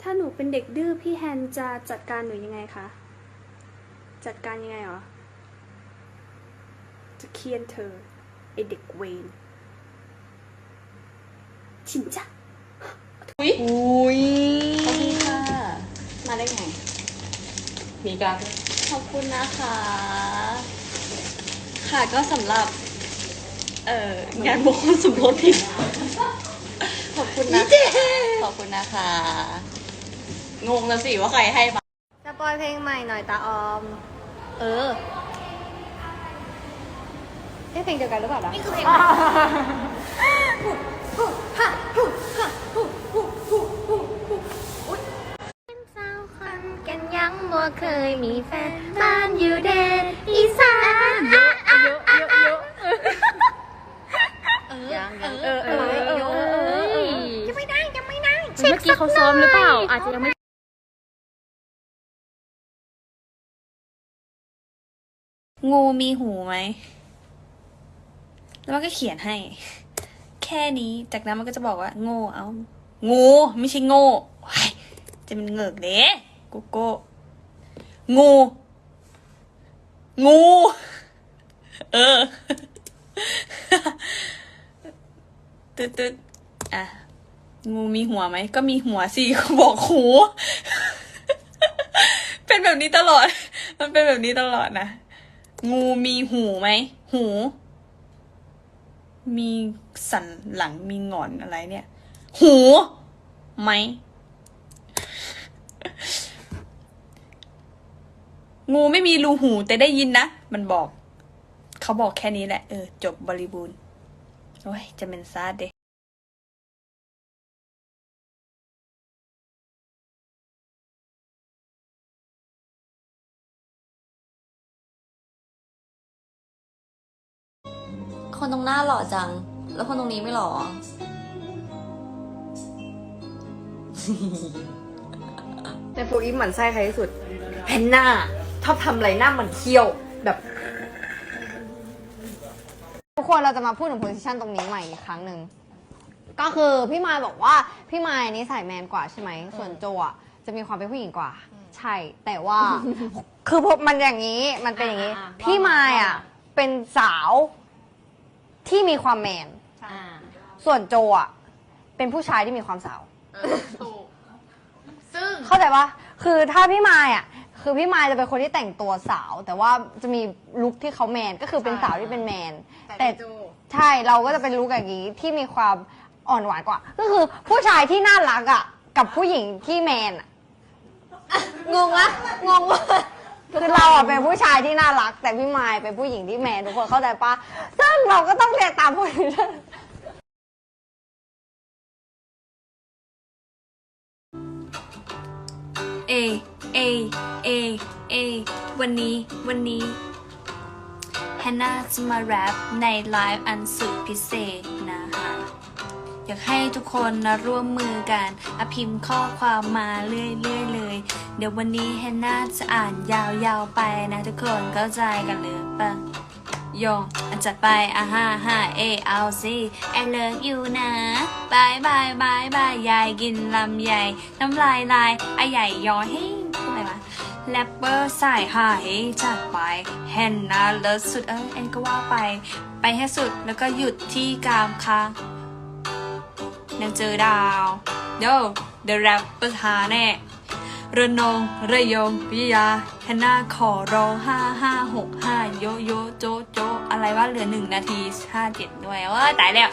ถ้าหนูเป็นเด็กดื้อพี่แฮนจะจัดการหนูยังไงคะ จัดการยังไงหรอ จะเคียนเธอไอเด็กเวนชินจ้ะอุ้ยอุ้ยขอบคุณค่ะ มาได้ไง มีการดขอบคุณนะคะ ค่ะก็สำหรับ เอ่องานบุคคลสมรสผิดขอบคุณนะคะ ขอบคุณนะคะ งงแล้วสิว่าใครให้มาจะปล่อยเพลงใหม่หน่อยตาออม เออเอ๊ะเพลงเดียวกันหรือเปล่าล่ะนี่คือเพลงเป็นสาวคนกันยังบ่เคยมีแฟนบ้านอยู่เดนอีสานเยอะเยอะเยอะเยอะยังยังเออเออเออยังไม่ได้ยังไม่ได้เมื่อกี้เขาซ้อมหรือเปล่า อาจจะยังไม่ งูมีหูไหม แล้วมันก็เขียนให้ แค่นี้ จากนั้นมันก็จะบอกว่า โง่เอา งู ไม่ใช่โง่ จะเป็นเงือกเด้กูโก้งู งู เออตึ๊ดตึ๊ดอะ งูมีหัวไหม ก็มีหัวสิบอกหู เป็นแบบนี้ตลอด มันเป็นแบบนี้ตลอดนะ งูมีหูไหม หู มีสันหลังมีงอนอะไรเนี่ย หูไหม งูไม่มีรูหูแต่ได้ยินนะ มันบอก เขาบอกแค่นี้แหละ เออ จบบริบูรณ์ โอ้ย จะเป็นซาดเด คนตรงหน้าหล่อจัง แล้วคนตรงนี้ไม่หล่อ ในโปรอีฟหมันไส้ใครที่สุดแพนน่าชอบทำอะไรหน้าเหมันเคี้ยวแบบทุกคนเราจะมาพูดถึงโพสิชันตรงนี้ใหม่อีกครั้งหนึ่ง ก็คือพี่มายบอกว่าพี่มายนิสัยแมนกว่าใช่ไหม ส่วนโจอะจะมีความเป็นผู้หญิงกว่า ใช่ แต่ว่า คือพบมันอย่างนี้ มันเป็นอย่างนี้ พี่มายอะเป็นสาว ที่มีความแมนส่วนโจอะ เป็นผู้ชายที่มีความสาวซึ่ง เข้าใจปะคือถ้าพี่มายอะ คือพี่มายจะเป็นคนที่แต่งตัวสาว แต่ว่าจะมีลุคที่เขาแมน ก็คือเป็นสาวที่เป็นแมน แต่ใช่เราก็จะเป็นลุคอย่างนี้ที่มีความอ่อนหวานกว่า ก็คือผู้ชายที่น่ารักอะ กับผู้หญิงที่แมนอะ งงอะงงวะ คือเราอะเป็นผู้ชายที่น่ารัก แต่พี่มายเป็นผู้หญิงที่แมนทุกคนเข้าใจปะซึ่งเราก็ต้องเรียนตามผู้หญิงเอ เอ เอ เอ วันนี้ วันนี้แฮนนาจะมาแรปในไลฟ์อันสุดพิเศษนะคะ อยากให้ทุกคนนะร่วมมือกันอพิมพ์ข้อความมาเรื่อยๆเลย เดี๋ยววันนี้แฮนนาจะอ่านยาวๆไปนะทุกคนเข้าใจกันหรือเปะโยงอะจัดไปอะห้าห้าเอเอาสิ I love you นะบายบายบายบายยายกินลำใหญ่ น้ำลายลายไอะใหญ่ย้อยให้อะไรวะแรปเปอร์สายหายจัดไปแฮนนาเลิศสุดเออเอ็นก็ว่าไป ไปให้สุดแล้วก็หยุดที่กามค้าง นางเจอดาวโยเดอะแรปปอร์ทาแน่ระนองระยองพิยาแฮนนาขอร้องห้าห้าหกห้าโยโยโจโจอะไรว่าเหลือหนึ่งนาทีห้าเจ็ดด้วยว่าตายแล้ว